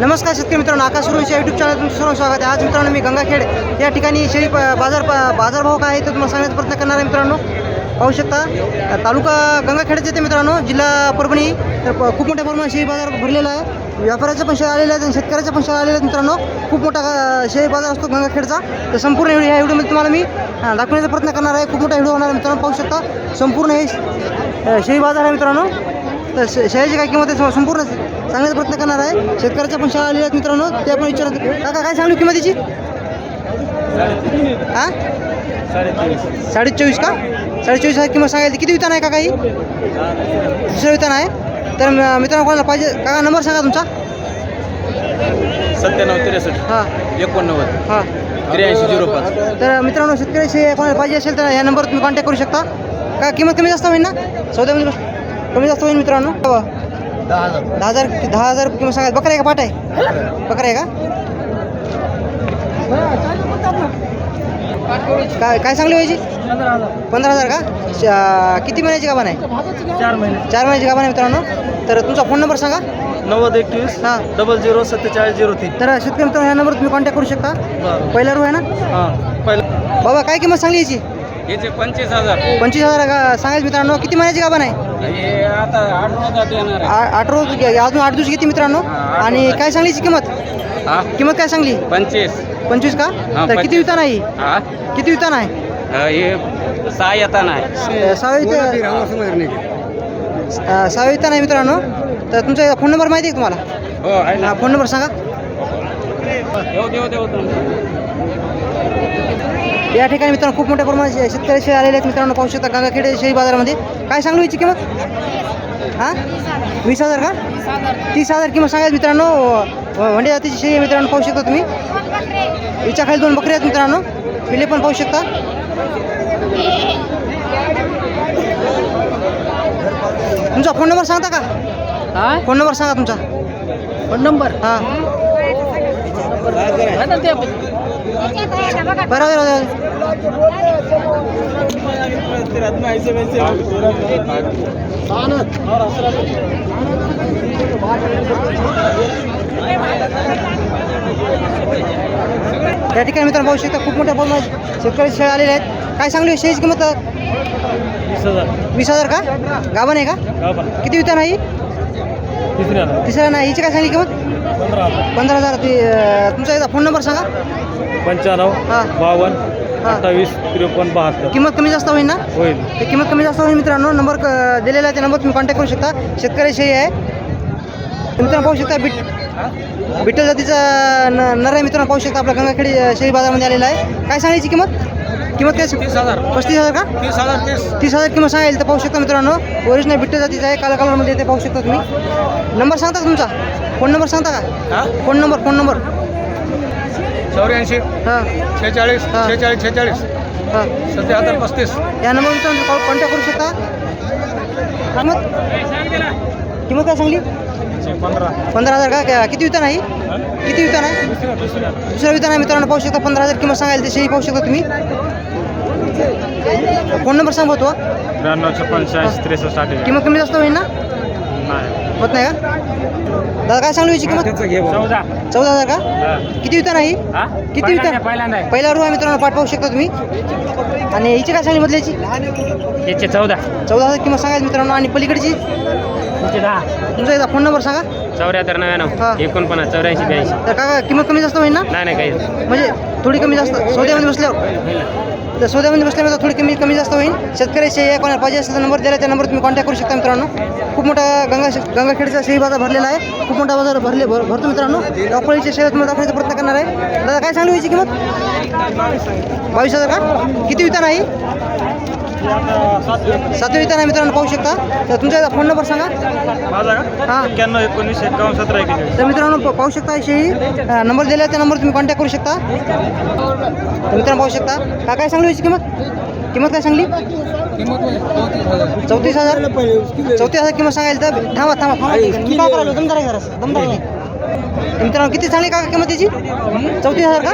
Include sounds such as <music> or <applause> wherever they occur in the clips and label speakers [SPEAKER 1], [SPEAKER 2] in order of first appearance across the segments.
[SPEAKER 1] नमस्कार शेतकरी मित्रांनो आकाश सुरूच्या युट्यूब चॅनल तुमचं सर्व स्वागत आहे. आज मित्रांनो मी गंगाखेड या ठिकाणी शेळी बाजार बाजारभाव काय आहे ते तुम्हाला सांगण्याचा प्रयत्न करणार आहे मित्रांनो. पाहू शकता तालुका गंगाखेडचे ते मित्रांनो जिल्हा परभणी तर प- खूप मोठ्या प्रमाणात शेळी बाजार भरलेला आहे व्यापाऱ्याचा पण शेळ आलेला आहे आणि शेतकऱ्याचा पण शेळ आलेला आहे मित्रांनो खूप मोठा अ, शेळी बाजार असतो गंगाखेडचा तर संपूर्ण व्हिडिओ ह्या व्हिडिओमध्ये तुम्हाला मी दाखवण्याचा प्रयत्न करणार आहे खूप मोठा व्हिडिओ होणार आहे मित्रांनो पाहू शकता संपूर्ण हे अ, शेळी बाजार आहे मित्रांनो तर शे- शेळ्याची काय किंमत आहे संपूर्ण सांगण्याचा प्रयत्न करणार आहे शेतकऱ्याच्या पण शाळा आलेल्या आहेत मित्रांनो ते आपण विचारत काका काय सांगू किंमतीची हां साडे चोवीस का साडे चोवीस हजार किंमत सांगायची. किती वितान आहे काका ही दुसरं वितान आहे. तर मित्रांनो कोणाला पाहिजे? काका नंबर सांगा तुमचा.
[SPEAKER 2] सत्त्याण्णव त्रेसष्ट.
[SPEAKER 1] हां.
[SPEAKER 2] एकोणनव्वद.
[SPEAKER 1] हां.
[SPEAKER 2] त्र्याऐंशी झिरो पाच.
[SPEAKER 1] तर मित्रांनो शेतकऱ्याशी कोणाला पाहिजे असेल तर ह्या नंबरवर तुम्ही कॉन्टॅक्ट करू शकता. का किंमत कमी जास्त होईल ना? सौद्यामध्ये कमी जास्त होईल मित्रांनो.
[SPEAKER 2] दहा हजार.
[SPEAKER 1] दहा हजार. दहा हजार किंमत सांगा. बकरा आहे का? पाट आहे. बकरा आहे का? काय काय सांगली व्हायची पंधरा हजार. का? श- किती महिन्याची गाभण आहे
[SPEAKER 2] चार महिने.
[SPEAKER 1] चार महिन्याची गाभण आहे मित्रांनो? तर तुमचा फोन नंबर सांगा.
[SPEAKER 2] नव्वद एकवीस
[SPEAKER 1] हां.
[SPEAKER 2] डबल झिरो सत्तेचाळीस झिरो तीन.
[SPEAKER 1] तर शेतकरी मित्रांनो ह्या नंबर तुम्ही कॉन्टॅक्ट करू शकता.
[SPEAKER 2] बरं.
[SPEAKER 1] पहिला रू आहे ना?
[SPEAKER 2] हां. पहिलं.
[SPEAKER 1] बाबा काय किंमत सांगली याची?
[SPEAKER 2] याचे पंचवीस हजार.
[SPEAKER 1] पंचवीस हजार का? सांगायचं मित्रांनो किती महिन्याची गाभण आहे
[SPEAKER 2] हे आता आठ
[SPEAKER 1] आ- आठ रोज अजून आठ दिवस किती मित्रांनो? आणि. काय सांगली याची किंमत?
[SPEAKER 2] हा?
[SPEAKER 1] किंमत काय सांगली?
[SPEAKER 2] पंचवीस.
[SPEAKER 1] पंचवीस का?
[SPEAKER 2] हां,
[SPEAKER 1] तर किती
[SPEAKER 2] पंचवीस.
[SPEAKER 1] वितान आहे ही?
[SPEAKER 2] हा
[SPEAKER 1] किती वितान आहे
[SPEAKER 2] हे सहा येताना आहे
[SPEAKER 1] सहावी वितान आहे मित्रांनो. तर तुमचा फोन नंबर माहिती आहे का तुम्हाला?
[SPEAKER 2] हो आहे
[SPEAKER 1] हा फोन नंबर सांगा.
[SPEAKER 2] देऊ देऊ देऊ
[SPEAKER 1] या ठिकाणी मित्रांनो खूप मोठ्या प्रमाणात शे- शेतकरी शेळी आलेले आहेत मित्रांनो पाहू शकता गंगाखेड शेळी बाजारामध्ये. काय सांगू याची किंमत? हां? वीस हजार का? तीस हजार किंमत सांगायचं मित्रांनो. वंडे जातीची शेळी आहे मित्रांनो पाहू शकता तुम्ही. हिच्या खाली दोन बकरी आहेत मित्रांनो. पिले पण पाहू शकता. तुमचा फोन नंबर सांगता का?
[SPEAKER 2] हा?
[SPEAKER 1] फोन नंबर सांगा तुमचा.
[SPEAKER 2] फोन नंबर
[SPEAKER 1] हां. बरं बरं. बरं या ठिकाणी मित्रांनो पाहू शकता खूप मोठ्या प्रमाणात शेतकरी शेळ्या आलेले आहेत. काय सांगली शेळीची किंमत?
[SPEAKER 2] वीस हजार.
[SPEAKER 1] का? गाभण आहे का? किती विता नाही
[SPEAKER 2] तिसऱ्या
[SPEAKER 1] नाही हिची काय सांगली किंमत?
[SPEAKER 2] पंधरा हजार.
[SPEAKER 1] तुमचा एकदा फोन नंबर सांगा.
[SPEAKER 2] पंच्याण्णव
[SPEAKER 1] हां.
[SPEAKER 2] बावन्न अठ्ठावीस त्रेपन्न बहात्तर.
[SPEAKER 1] किंमत कमी जास्त होईल ना?
[SPEAKER 2] होईल.
[SPEAKER 1] ते किंमत कमी जास्त होईल मित्रांनो. नंबर क- दिलेला आहे त्या नंबर तुम्ही कॉन्टॅक्ट करू शकता. शेतकरी शेळी आहे. मित्रांनो पाहू शकता बिट बिठ्ठल जातीचा न नर आहे मित्रांनो पाहू शकता आपल्या गंगाखेडी अं, शेळी बाजारमध्ये आलेला आहे. काय सांगायची किंमत? किंमत काय?
[SPEAKER 2] तीस हजार.
[SPEAKER 1] पस्तीस हजार का?
[SPEAKER 2] तीस हजार तीस.
[SPEAKER 1] तीस हजार किंमत सांगायला तर पाहू शकता मित्रांनो ओरिजिनल बिट्टल जातीचा आहे. काला कलरमध्ये ते पाहू शकता तुम्ही. नंबर सांगता का तुमचा? फोन नंबर सांगता का?
[SPEAKER 2] हा?
[SPEAKER 1] फोन नंबर फोन नंबर
[SPEAKER 2] चौऱ्याऐंशी
[SPEAKER 1] हां.
[SPEAKER 2] शेहेचाळीस
[SPEAKER 1] हा.
[SPEAKER 2] शेहेचाळीस शेहेचाळीस.
[SPEAKER 1] हां.
[SPEAKER 2] सत्याहत्तर पस्तीस.
[SPEAKER 1] या नंबरवर तुम्ही कॉल कॉन्टॅक्ट करू शकता? किंमत? किंमत काय सांगली?
[SPEAKER 2] पंधरा
[SPEAKER 1] पंधरा हजार का? काय- किती वितान आहे किती वितान आहे दुसऱ्या वितान आहे मित्रांनो पाहू शकता पंधरा हजार किंमत सांगायला ते शेळी पाहू शकता तुम्ही. फोन नंबर सांग तो
[SPEAKER 2] ब्याण्णव छप्पन शहाऐंशी त्रेसष्ट
[SPEAKER 1] किंमत कमी जास्त होईल ना?
[SPEAKER 2] नाही.
[SPEAKER 1] होत नाही का? दादा काय सांगली याची किंमत
[SPEAKER 2] चौदा.
[SPEAKER 1] चौदा हजार का? किती वितान आहे? किती वितान
[SPEAKER 2] पहिल्यांदा.
[SPEAKER 1] पहिला रू आहे मित्रांनो पाठ पाहू शकता तुम्ही. आणि हिची काय सांगली बदलायची
[SPEAKER 2] याचे चौदा.
[SPEAKER 1] चौदा हजार किंमत सांगायची मित्रांनो आणि पलीकडची? तुमचा एकदा फोन नंबर सांगा.
[SPEAKER 2] चौऱ्याहत्तर
[SPEAKER 1] हा.
[SPEAKER 2] नव्याण्णव एकोणपन्नास चौऱ्याऐंशी ब्याऐंशी.
[SPEAKER 1] तर काका किंमत कमी जास्त होईल ना?
[SPEAKER 2] नाही नाही काही
[SPEAKER 1] म्हणजे थोडी कमी जास्त. सौद्यामध्ये बसल्यावर. तर सौद्यामध्ये बसल्यानंतर थोडी कमी कमी जास्त होईल. शेतकऱ्याचे या कोणाला पाहिजे असेल तर नंबर दिला त्या नंबर तुम्ही कॉन्टॅक्ट करू शकता मित्रांनो. खूप मोठा गंगा गंगाखेडचा शेळी बाजार भरलेला आहे. खूप मोठा बाजार भरले भर भरतो मित्रांनो. डॉक्टरची शेळ्या तुम्हाला दाखवण्याचा प्रयत्न करणार आहे. दादा काय सांगली याची किंमत? बावीस हजार का? किती वितान आहे? सातवी वितान आहे मित्रांनो पाहू शकता. तर तुमचा फोन नंबर सांगा.
[SPEAKER 2] माझा का?
[SPEAKER 1] हां.
[SPEAKER 2] एक्क्याण्णव एकोणीस एक्कावन्न सतरा एकेचाळीस.
[SPEAKER 1] तर मित्रांनो प- पाहू शकता अं, नंबर दिला त्या नंबर तुम्ही कॉन्टॅक्ट करू शकता. तर मित्रांनो पाहू शकता. का काय सांगली याची किंमत? किंमत काय सांगली? चौतीस हजार? चौतीस हजार किंमत सांगायला तर थांबा थांबा थांबा. दमदार आहे जरा. दमदार आहे. मित्रांनो किती सांगली का किंमत त्याची चौतीस हजार का?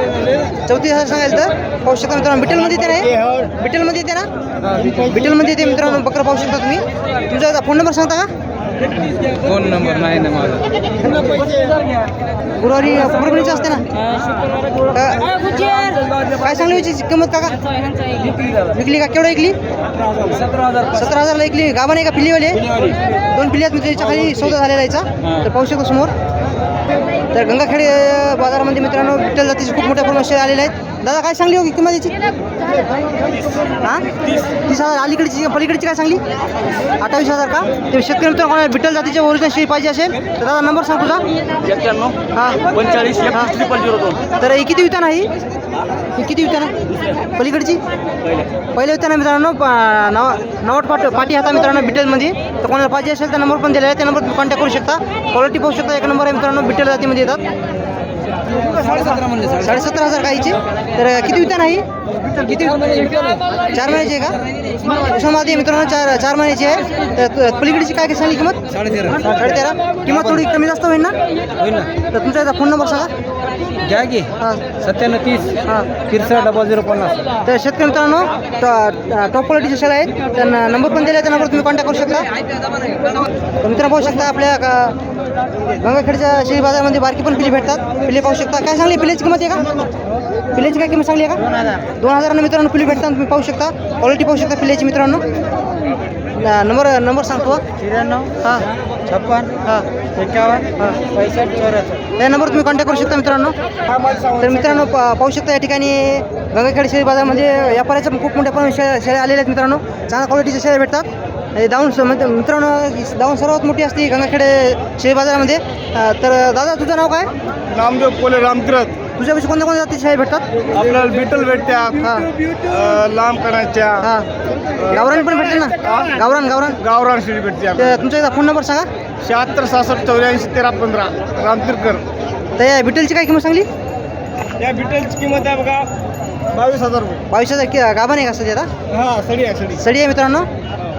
[SPEAKER 1] चौतीस हजार सांगायचं तर पाहू शकता मित्रांनो. बिटेलमध्ये येते ना बिटेलमध्ये. येते ना? बिटेलमध्ये. येते मित्रांनो बकरं पाहू शकता तुम्ही. तुमचा फोन नंबर सांगता का?
[SPEAKER 2] फोन नंबर नाही ना माझा.
[SPEAKER 1] गुरुवारी परभणीचं असते ना? काय सांगली याची किंमत काका? विकली का? केवढं विकली?
[SPEAKER 2] सतरा हजार
[SPEAKER 1] सतरा हजारला विकली. गाभा नाही का पिल्लीवाले? दोन पिल्ली आहेत मित्र याच्या खाली सौदा झालेला याचा. तर पाहू शकतो समोर. तर गंगाखेड बाजारामध्ये मित्रांनो विठ्ठल जातीचे खूप मोठ्या प्रमाणात आलेले आहेत. दादा काय सांगली हो किंमत याची? हां? तीस हजार. अलीकडची पलीकडची काय सांगली? अठ्ठावीस हजार का? ते शेतकरी मित्र कोणाला विठ्ठल जातीचे ओरिजिनल शेळी पाहिजे असेल तर दादा नंबर सांग तुझा.
[SPEAKER 2] एक्क्याण्णव
[SPEAKER 1] हां.
[SPEAKER 2] पंचेचाळीस
[SPEAKER 1] हा.
[SPEAKER 2] ट्रिपल झिरो दोन.
[SPEAKER 1] तर ही किती वितान आहे ही? किती वितान आहे पलीकडची? पहिले वितान मित्रांनो नव नवट पाट पाटी हाता मित्रांनो बिटेलमध्ये तर कोणाला पाहिजे असेल तर नंबर पण दिलेला आहे. त्या नंबर कॉन्टॅक्ट करू शकता. क्वालिटी पाहू शकता. एक नंबर आहे मित्रांनो बिटेल जातीमध्ये येतात. साडेसत्तर हजार काहीची तर किती वितान आहे? किती चार महिन्याची आहे का? उस्मानाबादी मित्रांनो चार चार महिन्याची आहे. तर पलीकडची काय काय सांगली किंमत? साडेतेरा. किंमत थोडी कमी जास्त होईल ना? तर तुमचा याचा फोन नंबर सांगा.
[SPEAKER 2] घ्या की.
[SPEAKER 1] हां.
[SPEAKER 2] सत्त्याण्णव तीस.
[SPEAKER 1] हां.
[SPEAKER 2] तिरसठ डबल झिरो पन्नास.
[SPEAKER 1] तर शेतकरी मित्रांनो टॉप क्वालिटीच्या शेळ्या आहेत. त्यांना नंबर पण दिला त्या नंबर तुम्ही कॉन्टॅक्ट करू शकता. तर मित्रांनो पाहू शकता आपल्या का- गंगाखेडच्या शेळी बाजारामध्ये बारकी पण पिली भेटतात. पिले पाहू शकता. काय सांगली? पिल्याची किंमत आहे का? पिल्याची काय किंमत सांगली आहे का? दोन हजारांना मित्रांनो पिली भेटतात तुम्ही पाहू शकता. क्वालिटी पाहू शकता पिल्याची मित्रांनो. नंबर नंबर सांगतो हां.
[SPEAKER 2] छप्पन
[SPEAKER 1] हां.
[SPEAKER 2] एकावन्न
[SPEAKER 1] हां.
[SPEAKER 2] पैसष्ट चौऱ्याहत्तर.
[SPEAKER 1] या नंबर तुम्ही कॉन्टॅक्ट करू शकता मित्रांनो. तर मित्रांनो प- पाहू शकता या ठिकाणी गंगाखेड शेळी बाजारमध्ये व्यापाऱ्याच्या पण खूप मोठ्या प्रमाणात शेळ्या शेळ्या आलेल्या आहेत मित्रांनो. चांगल्या क्वालिटीच्या शेळ्या भेटतात. हे दावून स- म्हणजे मित्रांनो ही दावून सर्वात मोठी असते गंगाखेड शेळी बाजारामध्ये. अं, तर दादा तुझं नाव काय?
[SPEAKER 3] नामदेव पोले रामतीरथ
[SPEAKER 1] तुझ्यापाशी कोणत्या कोणत्या जाती शेळ्या भेटतात?
[SPEAKER 3] आपल्याला बिटल भेटत्या
[SPEAKER 1] हां.
[SPEAKER 3] अं, लांब कणाच्या.
[SPEAKER 1] हां. गावरान पण भेटते ना? गावरान गावरान.
[SPEAKER 3] गावरान शिडी भेटते
[SPEAKER 1] ते तुमचा एकदा फोन नंबर सांगा.
[SPEAKER 3] शहात्तर सहासष्ट चौऱ्याऐंशी तेरा पंधरा. रामतीरकर.
[SPEAKER 1] तर या बिटलची काय किंमत सांगली?
[SPEAKER 3] या बिटलची किंमत आहे बघा बावीस हजार रुपये.
[SPEAKER 1] बावीस हजार. कि गाभा नाही का सध्या आता?
[SPEAKER 3] हा सडी आहे सडी.
[SPEAKER 1] सडी आहे मित्रांनो.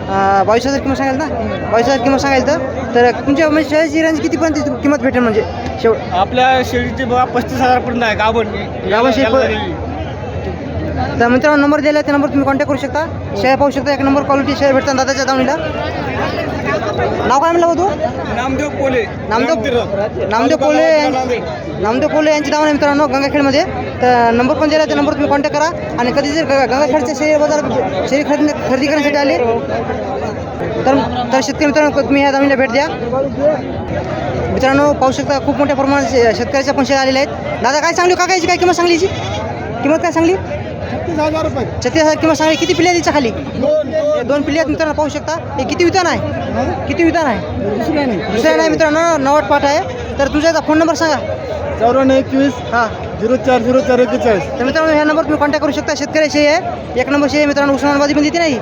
[SPEAKER 1] बावीस हजार किंमत सांगाल ना? बावीस हजार किंमत सांगाल तर? तर तुमच्या म्हणजे शेळ्याची रेंज कितीपर्यंत किंमत भेटेल म्हणजे? शेव
[SPEAKER 3] आपल्या शेळीची बघा पस्तीस हजार पर्यंत आहे गाभण.
[SPEAKER 1] गाभण शेळी. तर मित्रांनो नंबर दिला त्या नंबर तुम्ही कॉन्टॅक्ट करू शकता. शेळ्या पाहू शकता. एक नंबर क्वालिटी शेअर भेटतात दादाच्या दावणीला. नाव काय म्हणलं तू?
[SPEAKER 3] नामदेव पोले
[SPEAKER 1] नामदेव. नामदेव कोले. नामदेव. कोले यांची नाव आहे मित्रांनो गंगाखेडमध्ये तर नंबर पण दिला त्या नंबर तुम्ही कॉन्टॅक्ट करा. आणि कधी जर गंगाखेडच्या शेअर बाजार शेअर खरेदी खरेदी करण्यासाठी आले तर तर शेतकरी मित्रांनो तुम्ही या दावणीला भेट द्या. मित्रांनो पाहू शकता खूप मोठ्या प्रमाणात शेतकऱ्याच्या पण शेअर आलेल्या आहेत. दादा काय सांगली काकायची काय किंमत सांगली याची? किंमत काय सांगली?
[SPEAKER 3] छत्तीस हजार रुपये.
[SPEAKER 1] छत्तीस हजार किंमत सांगली किती पिल्ल्या तिच्या खाली?
[SPEAKER 3] दोन
[SPEAKER 1] दोन. पिल्ले आहेत मित्रांनो पाहू शकता. हे किती विधान आहे? किती विधान आहे?
[SPEAKER 3] दुसऱ्या नाही.
[SPEAKER 1] दुसऱ्या नाही मित्रांनो नवट पाठ आहे. तर तुमचा याचा फोन नंबर सांगा.
[SPEAKER 3] चौऱ्याण्णव एकवीस
[SPEAKER 1] हां.
[SPEAKER 3] झिरो चार झिरो चार एकेचाळीस.
[SPEAKER 1] तर मित्रांनो ह्या नंबर तुम्ही कॉन्टॅक्ट करू शकता. शेतकरी शेळी आहे. एक नंबर शेळी आहे मित्रांनो उस्मानाबादीमध्ये येते नाही.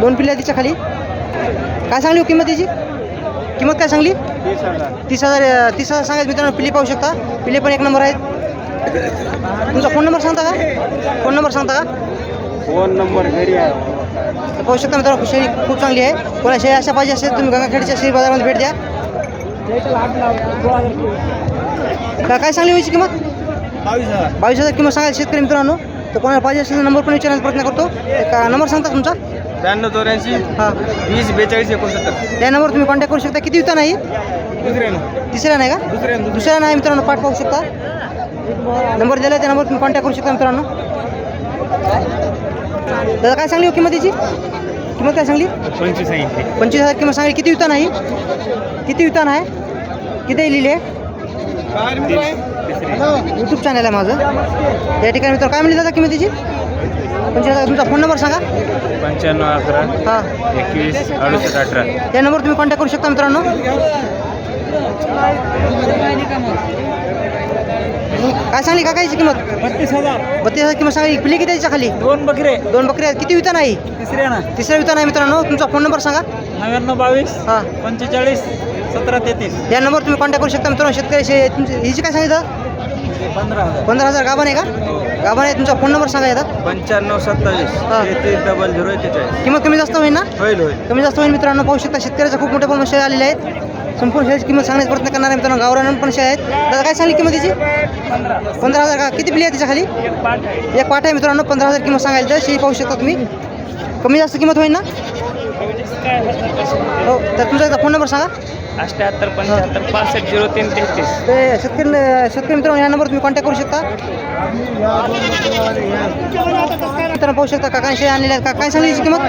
[SPEAKER 1] दोन पिल्ल्या तिच्या खाली. काय सांगली हो किंमत तिची किंमत काय सांगली?
[SPEAKER 3] तीस हजार.
[SPEAKER 1] तीस हजार अं, तीस हजार सांगायचं मित्रांनो पिल्ली पाहू शकता. पिल्ले पण एक नंबर आहेत. तुमचा फोन नंबर सांगता का? फोन नंबर सांगता का?
[SPEAKER 3] फोन नंबर घरी आहे.
[SPEAKER 1] तर पाहू शकता मित्रांनो शेळी खूप चांगली आहे. कोणा शेळी अशा पाहिजे असेल तुम्ही गंगाखेडच्या शेळी बाजारामध्ये भेट द्या. का काय सांगली व्हायची किंमत?
[SPEAKER 3] बावीस हजार.
[SPEAKER 1] बावीस हजार किंमत सांगायला शेतकरी मित्रांनो. तर कोणाला पाहिजे असेल तर नंबर पण विचारण्याचा प्रयत्न करतो. एक नंबर सांगता का तुमचा?
[SPEAKER 3] त्र्याण्णव चौऱ्याऐंशी
[SPEAKER 1] हां.
[SPEAKER 3] वीस बेचाळीस एकोणसत्तर.
[SPEAKER 1] त्या नंबर तुम्ही कॉन्टॅक्ट करू शकता. किती विता नाही?
[SPEAKER 3] दुसऱ्यानं.
[SPEAKER 1] तिसऱ्या नाही का?
[SPEAKER 3] दुसऱ्यानं.
[SPEAKER 1] दुसऱ्या नाही मित्रांनो. पाठ पाहू शकता. नंबर दिला त्या नंबर तुम्ही कॉन्टॅक्ट करू शकता मित्रांनो. दादा काय सांगली हो किंमत याची? किंमत काय सांगली?
[SPEAKER 2] पंचवीस
[SPEAKER 1] पंचवीस हजार किंमत सांगली. किती वितान आहे? किती वितान आहे? किती लिहिली? आहे यूट्यूब चॅनल आहे माझं. या ठिकाणी मित्र काय म्हणली दादा किंमतीची पंचवीस हजार. तुमचा फोन नंबर सांगा.
[SPEAKER 2] पंच्याण्णव अकरा
[SPEAKER 1] हां.
[SPEAKER 2] एकवीस अडुसष्ट अठरा.
[SPEAKER 1] या नंबर तुम्ही कॉन्टॅक्ट करू शकता मित्रांनो. काय सांगली का? कायची किंमत?
[SPEAKER 3] बत्तीस हजार.
[SPEAKER 1] बत्तीस हजार किंमत सांगली. पिली किती त्याच्याखाली
[SPEAKER 3] दोन बकरे.
[SPEAKER 1] दोन बकरी आहेत. किती वितान आहे?
[SPEAKER 3] तिसऱ्या ना.
[SPEAKER 1] तिसऱ्या वितान आहे मित्रांनो. तुमचा फोन नंबर सांगा.
[SPEAKER 3] नव्याण्णव बावीस
[SPEAKER 1] हां.
[SPEAKER 3] पंचेचाळीस सतरा तेहतीस.
[SPEAKER 1] या नंबर तुम्ही कॉन्टॅक्ट करू शकता मित्रांनो. शेतकरी शे- तुमची हिची काय सांगितलं?
[SPEAKER 3] पंधरा हजार.
[SPEAKER 1] पंधरा हजार. गाभण आहे का? गाभण आहे तुमचा फोन नंबर सांगा येतात
[SPEAKER 3] पंच्याण्णव सत्तावीस.
[SPEAKER 1] हां.
[SPEAKER 3] तेहतीस डबल झिरो एकेचाळीस
[SPEAKER 1] किंमत कमी जास्त होईल ना?
[SPEAKER 3] होईल होईल.
[SPEAKER 1] कमी जास्त होईल मित्रांनो. पाहू शकता शेतकऱ्याच्या खूप मोठ्या प्रमाणात शेअर आलेले आहेत. संपूर्ण शेळीची किंमत सांगण्याचा प्रयत्न करणार आहे मित्रांनो. गावरान पण शेळ्या आहेत. दादा काय सांगली किंमत त्याची पंधरा हजार का? किती पिली आहे त्याच्याखाली एक पाठ आहे मित्रांनो पंधरा हजार किंमत सांगायला तर शेळी पाहू शकता तुम्ही. कमी जास्त किंमत होईल ना? हो तर तुमचा एकदा फोन नंबर सांगा.
[SPEAKER 2] अठ्याहत्तर पंच्याहत्तर पासष्ट झिरो तीन तेहतीस.
[SPEAKER 1] ते शेतकरी शेतकरी मित्रांनो या नंबर तुम्ही कॉन्टॅक्ट करू शकता. मित्रांनो पाहू शकता काकांशी आणलेल्या काय सांगली याची किंमत?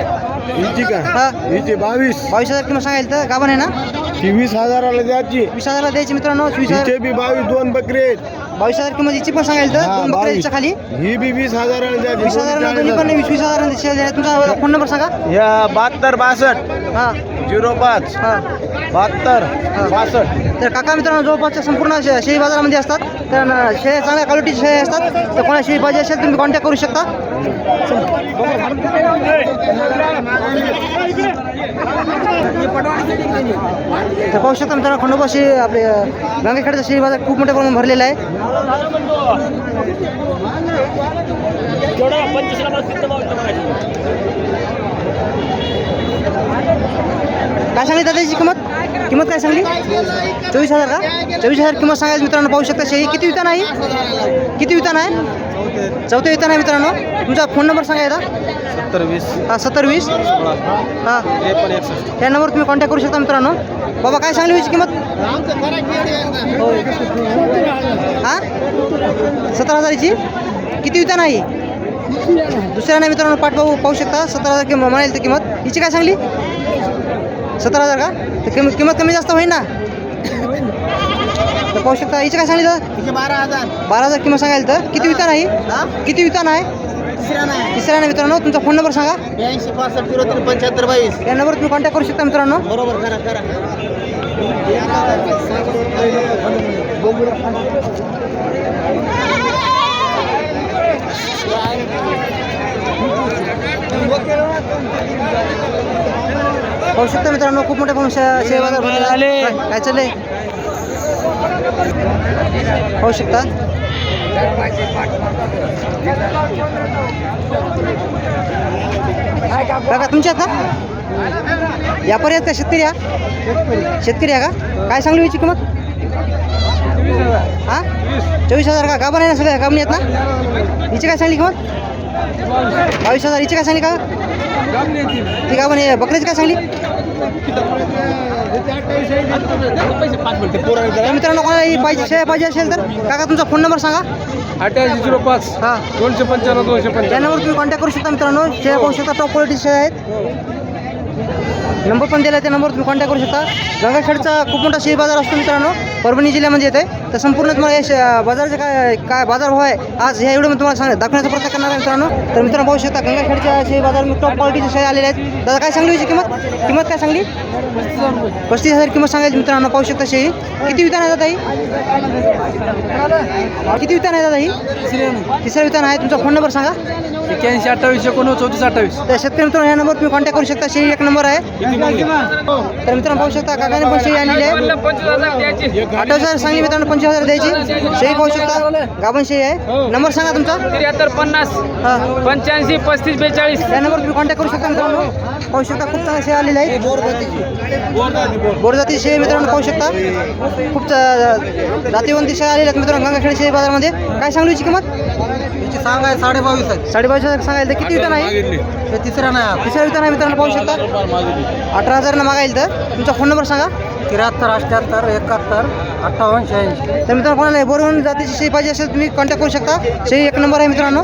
[SPEAKER 3] हिची का?
[SPEAKER 1] हा.
[SPEAKER 3] हिची बावीस.
[SPEAKER 1] बावीस हजार किंमत सांगायला तर गाभण आहे ना?
[SPEAKER 3] ती वीस हजाराला द्यायची.
[SPEAKER 1] वीस हजारला द्यायची मित्रांनो वीस हजार.
[SPEAKER 3] बी बावीस दोन बकरी आहेत.
[SPEAKER 1] बावीस हजार किंमत हिची पण सांगायला तर
[SPEAKER 3] हा,
[SPEAKER 1] दोन
[SPEAKER 3] बावीस.
[SPEAKER 1] खाली.
[SPEAKER 3] ही बी वीस हजाराला द्यायची.
[SPEAKER 1] वीस हजार दोन्ही पण वीस वीस हजार तुमचा फोन नंबर सांगा.
[SPEAKER 3] या बहात्तर बासष्ट.
[SPEAKER 1] हां.
[SPEAKER 3] झिरो पाच.
[SPEAKER 1] हां.
[SPEAKER 3] बहात्तर बासष्ट.
[SPEAKER 1] तर काका मित्रांनो जवळपासच्या संपूर्ण शे- शेळी बाजारामध्ये असतात. तर न- शेळ्या चांगल्या क्वालिटीच्या शेळ्या असतात. तर कोणा शेळी पाहिजे असेल तुम्ही कॉन्टॅक्ट करू शकता. तर पाहू शकता मित्रांनो खंडोबा शेळी आपले गंगेखेडचा श्री बाजार खूप मोठ्या प्रमाणात भरलेला आहे. काय सांगली दादाची किंमत? किंमत काय सांगली? चोवीस हजार का? चोवीस हजार किंमत सांगायची मित्रांनो पाहू शकता शेळी किती वितान आहे? किती वितान आहे? चौथ्या वितान आहे मित्रांनो. तुमचा फोन नंबर सांगा एकदा.
[SPEAKER 3] सत्तर वीस.
[SPEAKER 1] हा सत्तर वीस. हां. त्या नंबरवर तुम्ही कॉन्टॅक्ट करू शकता मित्रांनो. बाबा काय सांगली याची किंमत? हां? सतरा हजाराची? किती वितान आहे? दुसऱ्या नाही मित्रांनो पाठ पाहू पाहू शकता. सतरा हजार किंमत म्हणाल तर किंमत. हिची काय सांगली? सतरा हजार का? तर किंमत किंमत कमी जास्त होईल ना? तर पाहू शकता हिची काय सांगली तर
[SPEAKER 3] बारा हजार.
[SPEAKER 1] बारा हजार किंमत सांगायला तर? किती वितान आहे किती वितान आहे? तिसऱ्या नाही मित्रांनो तुमचा फोन नंबर सांगा.
[SPEAKER 3] ब्याऐंशी पासष्ट झिरो तीन पंच्याहत्तर बावीस.
[SPEAKER 1] या नंबरवर तुम्ही कॉन्टॅक्ट करू शकता मित्रांनो.
[SPEAKER 3] बरोबर करा करा.
[SPEAKER 1] पाहू शकता मित्रांनो खूप मोठ्या शे- शेअर बाजार. काय- चाललंय? पाहू शकता? काका तुमच्या आहेत का व्यापारी आहेत का? शेतकरी हा शेतकरी आहे का? काय सांगली याची किंमत? हा? चोवीस हजार का? गाभण आहे ना सगळ्या गाभणी आहेत ना? हिची काय सांगली किंमत? बावीस हजार. हिची काय सांगली का? गाभण आहे बकऱ्याची काय सांगली? तर मित्रांनो कोणाला ही पाहिजे पाहिजे असेल तर काका तुमचा फोन नंबर सांगा.
[SPEAKER 3] अठ्याऐंशी झिरो पाच
[SPEAKER 1] हां.
[SPEAKER 3] दोनशे पंच्याण्णव दोनशे पंच्याण्णव.
[SPEAKER 1] नंबर तुम्ही कॉन्टॅक्ट करू शकता मित्रांनो. शेअर पाहू शकता टॉप क्वालिटी शेअर आहेत. नंबर पण दिला त्या नंबर तुम्ही कॉन्टॅक्ट करू शकता. गंगाखेडचा खूप मोठा शेअर बाजार असतो मित्रांनो. परभणी जिल्ह्यामध्ये येते तर संपूर्ण तुम्हाला या बाजाराचे काय काय बाजार भाव आहे आज ह्या व्हिडिओमध्ये तुम्हाला सांग दाखवण्याचा प्रयत्न करणार आहे मित्रांनो. तर मित्रांनो पाहू शकता गंगाखेडच्या शेअर बाजार टॉप क्वालिटीचे शेअर आलेले आहेत. दादा काय सांगली याची किंमत? किंमत काय सांगली? पस्तीस हजार किंमत सांगायची मित्रांनो पाहू शकता शेळी. किती विधान आहे दादा ही? किती विधान आहे दादा ही? तिसरा विधान आहे. तुमचा फोन नंबर सांगा.
[SPEAKER 3] एक्क्याऐंशी अठ्ठावीस एकोणनव्वद चौतीस अठ्ठावीस.
[SPEAKER 1] तर शेतकरी मित्रांनो या नंबर तुम्ही कॉन्टॅक्ट करू शकता. शेळी एक नंबर आहे. तर मित्रांनो पाहू शकता काकाने पण शेळी आणलेली आहे. अठ्ठावीस हजार सांगली मित्रांनो पंचवीस हजार द्यायची? शेळी पाहू शकता. गाभण शेळी आहे. नंबर सांगा तुमचा.
[SPEAKER 2] त्र्याहत्तर पन्नास
[SPEAKER 1] हां.
[SPEAKER 2] पंच्याऐंशी पस्तीस बेचाळीस.
[SPEAKER 1] या नंबर तुम्ही कॉन्टॅक्ट करू शकता मित्रांनो. पाहू शकता खूप चांगली शेळी आलेली आहे बोरजाती शेळी मित्रांनो पाहू शकता. खूप जातीवंती शेळी आलेल्या आहेत मित्रांनो गंगाखेड शेळी बाजारामध्ये. काय सांगली याची किंमत
[SPEAKER 3] सांगाय साडे बावीस आहे.
[SPEAKER 1] साडेबावीस हजार सांगायला तर किती विधान आहे
[SPEAKER 3] तिसरा नाही.
[SPEAKER 1] तिसऱ्या विधान आहे मित्रांनो पाहू शकता. अठरा हजारनं मागायला तर. तुमचा फोन नंबर सांगा.
[SPEAKER 3] त्र्याहत्तर अठ्याहत्तर एकाहत्तर अठ्ठावन्न शहाऐंशी.
[SPEAKER 1] तर मित्रांनो कोणाला बोरवून जातीची शेळी पाहिजे असेल तुम्ही कॉन्टॅक्ट करू शकता. शेळी एक नंबर आहे मित्रांनो.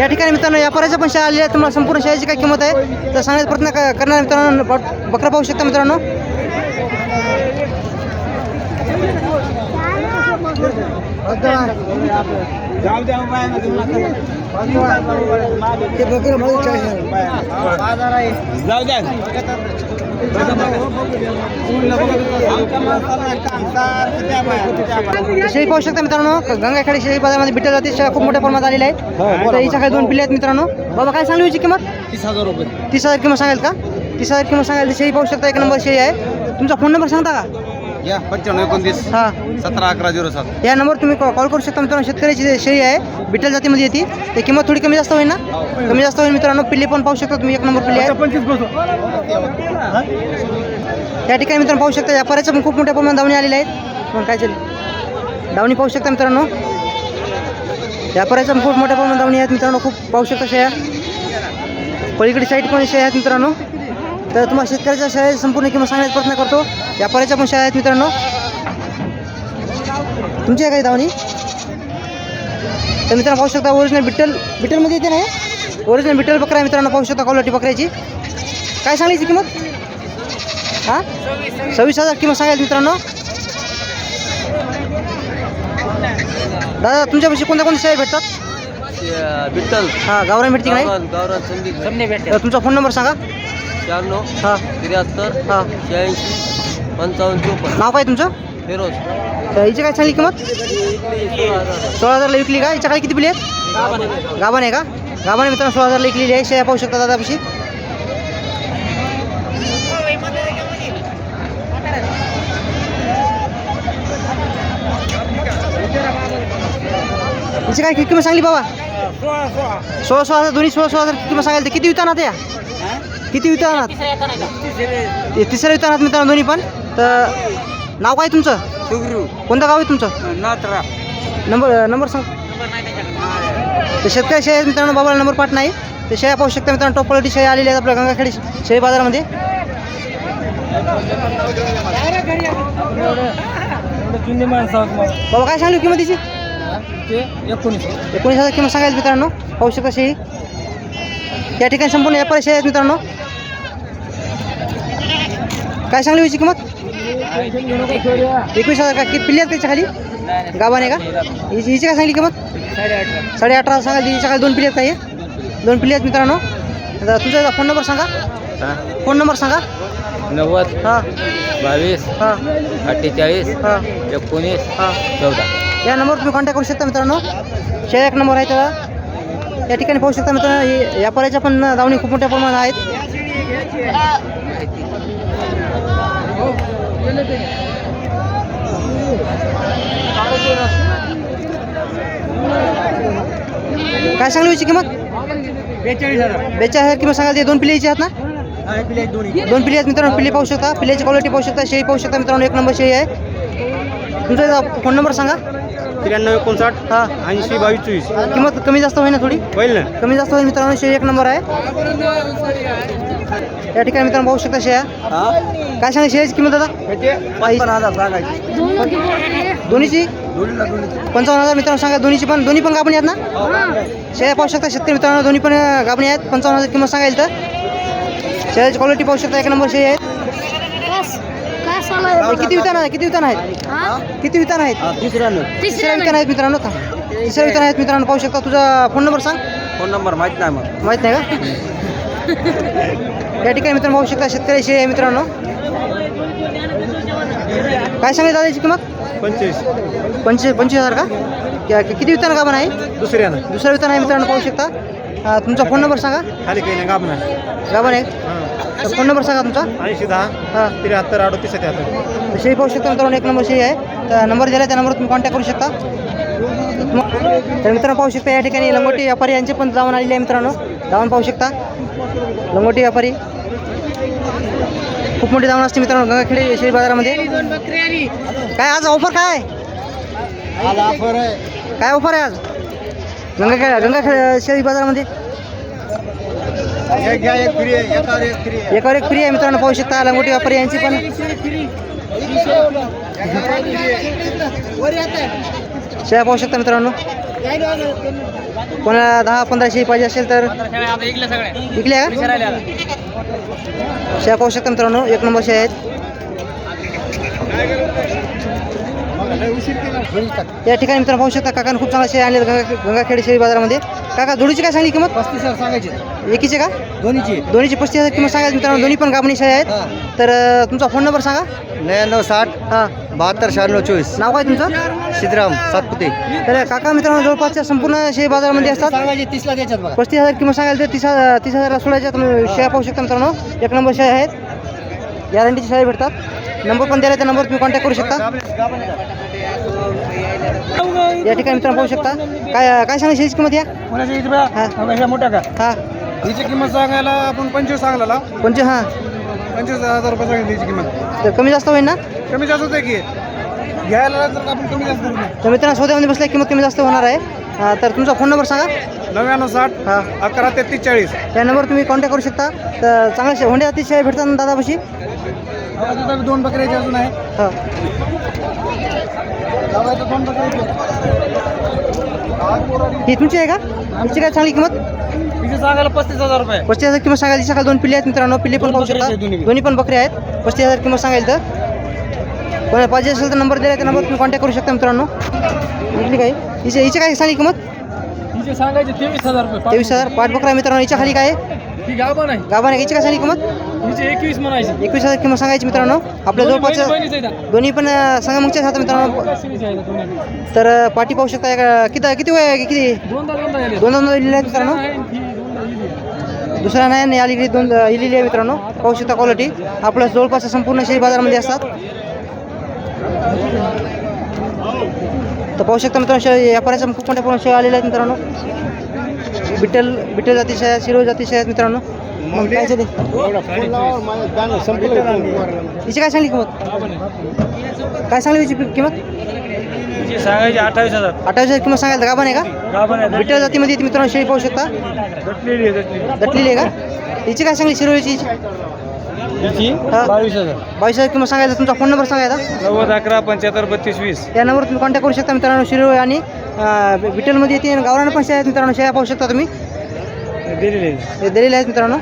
[SPEAKER 1] या ठिकाणी मित्रांनो व्यापाराच्या पण शेळ्या आलेल्या आहेत. तुम्हाला संपूर्ण शेळीची काय किंमत आहे तर सांगण्याचा प्रयत्न करणार मित्रांनो बक- बकरा पाहू शकता मित्रांनो.
[SPEAKER 3] जाऊ द्या.
[SPEAKER 1] शेळी पाहू शकता मित्रांनो गंगाखेडी शेळी बाजारामध्ये बिटल जाती खूप मोठ्या प्रमाणात आलेल्या आहेत. तर हिच्या काही दोन पिल्ले आहेत मित्रांनो. बाबा काय सांगली याची किंमत?
[SPEAKER 3] तीस हजार रुपये.
[SPEAKER 1] तीस हजार किंमत सांगाल का? तीस हजार किंमत सांगाल शेळी पाहू शकता एक नंबर शेळी आहे. तुमचा फोन नंबर सांगता का?
[SPEAKER 4] या पंच्याण्णव एकोणतीस
[SPEAKER 1] हां.
[SPEAKER 4] सतरा अकरा झिरो सात.
[SPEAKER 1] या नंबर तुम्ही कॉ- कॉल करू शकता मित्रांनो शेतकऱ्याची जे शेळी आहे बिटल जातीमध्ये येते. ते किंमत थोडी कमी जास्त होईल ना? कमी जास्त होईल मित्रांनो पिल्ले पण पाहू शकता तुम्ही एक नंबर पिल्ले आहे.
[SPEAKER 3] पंचवीस बसो.
[SPEAKER 1] या ठिकाणी मित्रांनो पाहू शकता व्यापाऱ्याच्या पण खूप मोठ्या प्रमाणात दावणी आलेल्या आहेत. मग काय चालेल दावणी पाहू शकता मित्रांनो. व्यापाऱ्याच्या पण खूप मोठ्या प्रमाणात दावणी आहेत मित्रांनो खूप पाहू शकता शेया पलीकडे साईड पण शेया आहेत मित्रांनो? तर तुम्हाला शेतकऱ्याच्या शेळ्या संपूर्ण किंमत सांगण्याचा प्रयत्न करतो. व्यापाऱ्याच्या पण शेळ्या आहेत मित्रांनो. तुमची आहे काही दावणी तर मित्रांनो पाहू शकता ओरिजिनल बिट्टल बिट्टलमध्ये येते ना ओरिजिनल बिट्टल बकरा आहे मित्रांनो पाहू शकता क्वालिटी बकऱ्याची. काय सांगायची किंमत? हां? सव्वीस हजार किंमत सांगायला मित्रांनो. दादा तुमच्यापाशी कोणत्या कोणत्या शेळ्या भेटतात?
[SPEAKER 4] विठ्ठल
[SPEAKER 1] हां गावरान भेटते की नाही
[SPEAKER 4] गावरान संदीप
[SPEAKER 1] तर तुमचा फोन नंबर सांगा.
[SPEAKER 4] शहाण्णव
[SPEAKER 1] हां.
[SPEAKER 4] त्र्याहत्तर
[SPEAKER 1] हां.
[SPEAKER 4] शहाऐंशी पंचावन्न चोपन्न.
[SPEAKER 1] नाव काय तुमचं?
[SPEAKER 4] फिरोज.
[SPEAKER 1] तर हिची काय सांगली किंमत? सोळा हजारला विकली का? हिच्या काय किती पिली आहेत? गाभण आहे का? गाभण आहे मित्रांनो सोळा हजारला विकलेली आहे. शेळ्या पाहू शकता दादापाशी हिची काय किंमत सांगली बाबा?
[SPEAKER 3] सोळा सोळा.
[SPEAKER 1] हजार दोन्ही सोळा सोळा हजार किंमत सांगायला ते किती वितानात या किती वितानात ते तिसऱ्या वितानात मित्रांनो दोन्ही पण? तर नाव काय तुमचं?
[SPEAKER 4] सुगरू.
[SPEAKER 1] कोणतं गाव आहे तुमचं?
[SPEAKER 4] नात्रा
[SPEAKER 1] नंबर नंबर सांग. ते शेतकरी शेळ्या आहेत मित्रांनो बाबाला नंबर पाठ नाही. ते शेळ्या पाहू शकता मित्रांनो टॉप क्वालिटी शेळ्या आलेल्या आहेत आपल्या गंगाखेडी शेळी बाजारामध्ये.
[SPEAKER 3] आहोत.
[SPEAKER 1] बाबा काय सांगली किंमतीची?
[SPEAKER 3] ते एकोणीस.
[SPEAKER 1] एकोणीस हजार किंमत सांगायला मित्रांनो. पाहू शकता शेळी. या ठिकाणी संपूर्ण व्यापारी आहेत मित्रांनो. काय सांगली याची किंमत? एकवीस हजार का? किती पिल्ली आहेत त्याच्याखाली? गावाने का? हिची हिची काय सांगली किंमत? साडे अठरा सांगायची हिच्या खाली दोन पिल्ली आहेत काही दोन पिल्ली आहेत मित्रांनो. तुमचा फोन नंबर सांगा. फोन नंबर सांगा.
[SPEAKER 2] नव्वद
[SPEAKER 1] हां.
[SPEAKER 2] बावीस
[SPEAKER 1] हां.
[SPEAKER 2] अठ्ठेचाळीस
[SPEAKER 1] हां.
[SPEAKER 2] एकोणीस
[SPEAKER 1] हां.
[SPEAKER 2] चौदा.
[SPEAKER 1] या नंबरवर तुम्ही कॉन्टॅक्ट करू शकता मित्रांनो. शेअर एक नंबर आहे त्याला या ठिकाणी पाहू शकता मित्र हे व्यापाऱ्याच्या पण दावणी खूप मोठ्या प्रमाणात आहेत. काय सांगली याची किंमत?
[SPEAKER 3] बेचाळीस हजार
[SPEAKER 1] बेचाळीस किंमत सांगाल ते दोन पिल्ल्याची आहेत ना?
[SPEAKER 3] हा, पिले आहेत
[SPEAKER 1] दोन पिल्ले आहेत मित्रांनो पिल्ले पाहू शकता पिल्ल्याची क्वालिटी पाहू शकता शेळी पाहू शकता मित्रांनो एक नंबर शेळी आहे. तुमचा फोन नंबर सांगा.
[SPEAKER 3] त्र्याण्णव एकोणसाठ
[SPEAKER 1] हां.
[SPEAKER 3] ऐंशी बावीस चोवीस.
[SPEAKER 1] किंमत कमी जास्त होईल ना थोडी?
[SPEAKER 3] होईल ना.
[SPEAKER 1] कमी जास्त होईल मित्रांनो शेळी एक नंबर आहे. या ठिकाणी मित्रांनो पाहू शकता शेळ्या काय सांगा शेळीची किंमत दादा
[SPEAKER 3] पन्नास हजार सांगायची.
[SPEAKER 1] दोन्हीची? पंचावन्न हजार मित्रांनो सांगा दोन्हीची पण दोन्ही पण गाभणी आहेत ना? शेळ्या पाहू शकता शेतकरी मित्रांनो दोन्ही पण अं, गाभणी आहेत पंचावन्न हजार किंमत सांगायला तर. शेळ्याची क्वालिटी पाहू शकता एक नंबर शेळी आहेत हे किती वितान आहे किती वितान आहेत? किती वितान आहेत? तिसऱ्या वितान आहेत मित्रांनो का? तिसऱ्या वितान आहेत मित्रांनो. पाहू शकता तुझा फोन नंबर सांग.
[SPEAKER 4] फोन नंबर माहीत नाही मग.
[SPEAKER 1] माहीत नाही का? <laughs> या ठिकाणी मित्रांनो पाहू शकता शेतकरी शेळी आहे मित्रांनो. काय सांगायचं दादा याची किंमत?
[SPEAKER 3] पंचवीस.
[SPEAKER 1] पंचवीस पंचवीस हजार का? क्या- कि- किती वितान गाभण आहे
[SPEAKER 3] दुसऱ्यानं.
[SPEAKER 1] दुसरा वितान आहे मित्रांनो पाहू शकता. तुमचा फोन नंबर सांगा.
[SPEAKER 3] खाली काही नाही गाबना.
[SPEAKER 1] गाभण आहे. तर फोन नंबर सांगा तुमचा.
[SPEAKER 3] ऐंशी दहा
[SPEAKER 1] हां.
[SPEAKER 3] त्र्याहत्तर अडतीस सत्याहत्तर.
[SPEAKER 1] शेळी पाहू शकता मित्रांनो एक नंबर शेळी आहे. तर नंबर दिला त्या नंबरवर तुम्ही कॉन्टॅक्ट करू शकता. मग- तर मित्रांनो पाहू शकता या ठिकाणी लंगोटी व्यापारी यांचे पण जाऊन आलेले आहे मित्रांनो. जाऊन पाहू शकता. लंगोटी व्यापारी. खूप मोठी जाऊन असते मित्रांनो गंगाखेडे शेळी बाजारामध्ये. काय आज ऑफर काय आहे? काय ऑफर आहे आज? गंगाखेड गंगाखेड शेळी बाजारामध्ये
[SPEAKER 3] एक घ्या एक फ्री आहे एकावर एक फ्री आहे.
[SPEAKER 1] एक फ्री आहे मित्रांनो पाहू शकता लंगोटी व्यापारी यांची पण. शेळ्या पाहू शकता मित्रांनो. कोणाला दहा पंधराशे पाहिजे असेल तर. विकल्या का? शेळ्या पाहू शकता मित्रांनो एक नंबर शेळ्या आहेत. या ठिकाणी मित्रांनो पाहू शकता काकाने खूप चांगल्या शेळ्या आणल्या गंगा गंगाखेड शेळी बाजारामध्ये. काका जोडीची काय सांगली किंमत?
[SPEAKER 3] पस्तीस हजार सांगायचे.
[SPEAKER 1] एकीचे का?
[SPEAKER 3] दोन्हीची.
[SPEAKER 1] दोन्हीची पस्तीस हजार किंमत सांगायची मित्रांनो. दोन्ही पण गाभणी शेळ्या आहेत. तर तुमचा फोन नंबर सांगा.
[SPEAKER 3] नव्याण्णव साठ
[SPEAKER 1] हां.
[SPEAKER 3] बहात्तर शहाण्णव चोवीस.
[SPEAKER 1] नाव काय तुमचं?
[SPEAKER 3] सिद्धराम सातपुते.
[SPEAKER 1] तर काका मित्रांनो जवळपासच्या संपूर्ण शेळी बाजारामध्ये असतात.
[SPEAKER 3] तीसला द्यायच्यात
[SPEAKER 1] पस्तीस हजार किंमत सांगायला तर तीस हजार तीस हजारला सोडायच्या तुम्ही शेळ्या पाहू शकता मित्रांनो. एक नंबर शेळ्या आहेत. गॅरंटीची शेळ्या भेटतात. नंबर पण दिला त्या नंबर तुम्ही कॉन्टॅक्ट करू शकता. या ठिकाणी मित्रांनो पाहू शकता. काय काय सांगा शेळीची किंमत या?
[SPEAKER 3] कोणाच्या इथे बघा.
[SPEAKER 1] हा.
[SPEAKER 3] बघा, ह्या मोठ्या का?
[SPEAKER 1] हा.
[SPEAKER 3] हिची किंमत सांगायला आपण पंचवीस सांगला
[SPEAKER 1] पंच हां.
[SPEAKER 3] पंचवीस हजार रुपये सांगितली हिची किंमत.
[SPEAKER 1] तर कमी जास्त होईल ना?
[SPEAKER 3] कमी जास्त होते की. घ्यायला जर आपण कमी जास्त करू ना.
[SPEAKER 1] तर मित्रांनो सौद्यामध्ये बसल्या किंमत कमी जास्त होणार आहे. हा, तर तुमचा फोन नंबर सांगा.
[SPEAKER 3] नव्याण्णव साठ
[SPEAKER 1] हां.
[SPEAKER 3] अकरा तेहतीस चाळीस.
[SPEAKER 1] त्या नंबर तुम्ही कॉन्टॅक्ट करू शकता. तर चांगल्या होंडे अतिशय भेटतात ना दादापाशी.
[SPEAKER 3] आता दोन बकऱ्याचे अजून आहे.
[SPEAKER 1] हां. ही तुमची आहे का? तुमची काय चांगली किंमत?
[SPEAKER 3] सांगायला पस्तीस हजार रुपये.
[SPEAKER 1] पस्तीस हजार किंमत सांगायची सकाळ दोन पिल्ले आहेत मित्रांनो. पिल्ले पण पाहू शकता.
[SPEAKER 3] दोन्ही.
[SPEAKER 1] पण बकरे आहेत. पस्तीस हजार किंमत सांगायला तर. कोणाला पाहिजे असेल तर नंबर दिला त्या नंबर तुम्ही कॉन्टॅक्ट करू शकता मित्रांनो. इथली काय? हिचे हिची काय सांगली किंमत?
[SPEAKER 3] तिचे सांगायचे तेवीस हजार रुपये.
[SPEAKER 1] तेवीस हजार. पाच बकरा मित्रांनो. हिच्या खाली काय
[SPEAKER 3] गाभण आहे.
[SPEAKER 1] गाभा नाही हिची काय सांगली किंमत?
[SPEAKER 3] एकवीस म्हणायचे.
[SPEAKER 1] एकवीस हजार किंमत सांगायची मित्रांनो. आपल्या जवळपास दोन्ही पण अं, संगमच्या हातात मित्रांनो. तर पाठी पाहू शकता किती किती वय आहे? किती? दोन दोन लिहिले आहेत मित्रांनो. दुसरा नाही नाही अलीकडे दोन लिहिलेली आहे मित्रांनो. पाहू शकता क्वालिटी आपल्या जवळपास संपूर्ण शेअर बाजारामध्ये असतात. तर पाहू शकता मित्रांनो व्यापाऱ्याचा खूप मोठ्या प्रमाणात शेळ्या आलेल्या आहेत मित्रांनो. बिट्टल बिट्टल जाती शेळ्या आहेत शिरो जाती शेळ्या आहेत मित्रांनो. मग काय झाले? हिची काय सांगली किंमत? काय सांगली हिची किंमत?
[SPEAKER 3] तिचे सांगायचे अठ्ठावीस हजार.
[SPEAKER 1] अठ्ठावीस हजार किंमत सांगायला गाभा नाही का?
[SPEAKER 3] गाभण आहे
[SPEAKER 1] बिट्टल जातीमध्ये येते मित्रांनो शेळी पाहू शकता.
[SPEAKER 3] दटलेली आहे दटलेली.
[SPEAKER 1] आहे का? हिची काय सांगली शिरोळीची हिची?
[SPEAKER 3] तिची. बावीस हजार.
[SPEAKER 1] बावीस हजार किंमत सांगायचा तुमचा फोन नंबर सांगायचा
[SPEAKER 3] नव्वद अकरा पंच्याहत्तर बत्तीस वीस.
[SPEAKER 1] या नंबर तुम्ही कॉन्टॅक्ट करू शकता मित्रांनो शिरोळी आणि बिटलमध्ये येते आणि गावरान पण शेळ्या मित्रांनो शेळ्या पाहू शकता तुम्ही.
[SPEAKER 3] दिलेली
[SPEAKER 1] हे दिलेले आहेत मित्रांनो.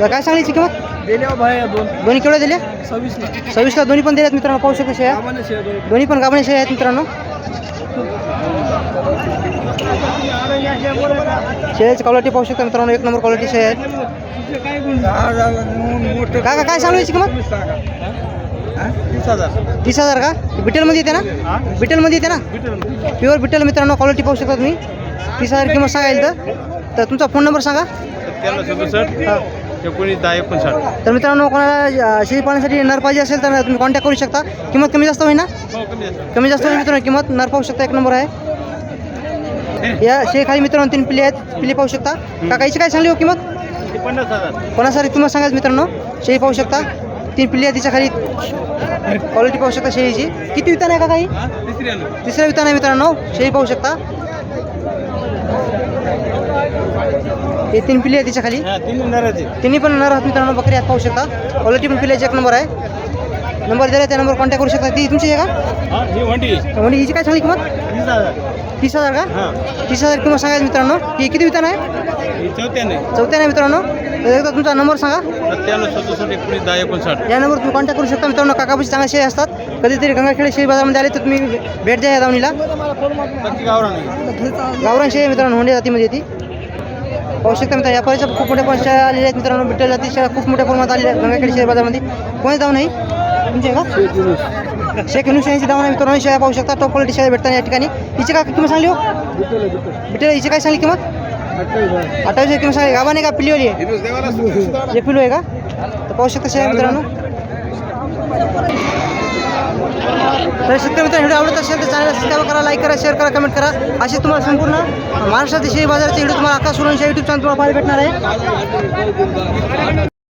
[SPEAKER 1] तर काय सांगलीची किंमत?
[SPEAKER 3] दिले भाई दोन.
[SPEAKER 1] दोन्ही केवढ्या दिल्या
[SPEAKER 3] सव्वीस
[SPEAKER 1] सव्वीसला दोन्ही पण दिल्यात मित्रांनो पाहू शकता शेळ्या. दोन्ही. पण गाभणे शेळ्या आहेत मित्रांनो. शेळ्याची क्वालिटी पाहू शकता मित्रांनो एक नंबर क्वालिटी शेळ्या आहेत. काय काय काय सांगू याची किंमत?
[SPEAKER 3] तीस हजार.
[SPEAKER 1] तीस हजार का? बिटेलमध्ये येते ना? बिटेलमध्ये येते ना? प्युअर बिटेल मित्रांनो क्वालिटी पाहू शकता तुम्ही. तीस हजार किंमत सांगायला तर? तर तुमचा फोन नंबर सांगा.
[SPEAKER 3] सदुसष्ट
[SPEAKER 1] हा.
[SPEAKER 3] एकोणीस दहा एकोणसाठ.
[SPEAKER 1] तर मित्रांनो कोणाला शेळी पाळण्यासाठी नर पाहिजे असेल तर तुम्ही कॉन्टॅक्ट करू शकता. किंमत कमी जास्त होईल ना? कमी जास्त. होईल मित्रांनो किंमत. नर पाहू शकता एक नंबर आहे. या शेळी खाली मित्रांनो तीन पिल्ले आहेत. पिल्ले पाहू शकता. काकाईची काय सांगली हो किंमत?
[SPEAKER 3] पन्नास हजार.
[SPEAKER 1] पन्नास हजार किंमत सांगायचं मित्रांनो. शेळी पाहू शकता. तीन पिल्ले आहेत तिच्या खाली. क्वालिटी पाहू शकता शेळीची. किती वितान आहे का काही तिसऱ्या वितान आहे मित्रांनो. शेळी पाहू शकता. हे तीन पिल्ले आहेत तिच्या खाली
[SPEAKER 3] हा
[SPEAKER 1] तिन्ही पण नर आहात मित्रांनो बकरी आहेत पाहू शकता. क्वालिटी पण पिल्ल्याची एक नंबर आहे. नंबर दिला त्या नंबर कॉन्टॅक्ट करू शकता. ती तुमची आहे का? म्हणजे हिची काय सांगली किंमत? तीस हजार. का? तीस हजार किंमत सांगायचं मित्रांनो. ही किती वितान आहे? चौथ्या आहे मित्रांनो. तर एकदा तुमचा नंबर सांगा. या नंबर तुम्ही कॉन्टॅक्ट करू शकता मित्रांनो. काकापाशी चांगले शेळी असतात. कधीतरी गंगाखेड शेळी बाजारमध्ये आले तर तुम्ही भेट द्या या दावणीला.
[SPEAKER 3] नाही
[SPEAKER 1] गावरान शेळी मित्रांनो होंडे जातीमध्ये येते पाहू शकता मित्रांनो व्यापाऱ्याच्या खूप मोठ्या पण आलेल्या आहेत मित्रांनो. बिट्टल जाती शेळ्या खूप मोठ्या प्रमाणात आलेल्या आहेत गंगाखेड शेळी बाजारमध्ये कोणी जाऊ नाही? तुमची आहे का? शेख एनुशे यांची दावण आहे मित्रांनो. शेळ्या पाहू शकता. टॉप क्वालिटी शेळ्या भेटतात या ठिकाणी. हिची काय किंमत सांगली हो? बिट्टल हिची काय सांगली किंमत? अठ्ठावीस किंमत सांगली. गावाने का? पिल्लीवाली आहे. एक पिलो आहे का? तर पाहू शकता शेळ्या मित्रांनो. तर शेतकरी मित्र व्हिडिओ आवडत असेल तर चॅनल सबस्क्राईब करा लाईक करा शेअर करा कमेंट करा. असे तुम्हाला संपूर्ण महाराष्ट्रातील शेअर बाजाराचे व्हिडिओ तुम्हाला आकाश सुरंशा यूट्यूब चॅनल तुम्हाला पाहायला भेटणार आहे.